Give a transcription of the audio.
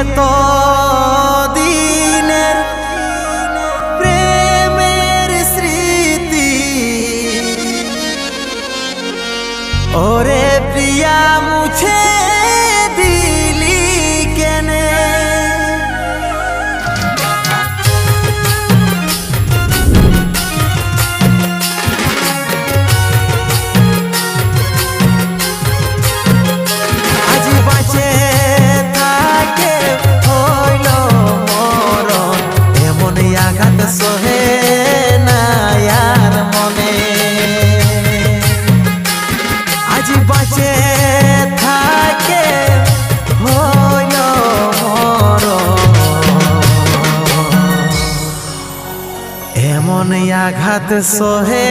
এত দিনের প্রেমের স্মৃতি। ওরে প্রিয়া সহে না মনে। আজ বাঁচে থাকে হইল মরণ এমন আঘাত সহে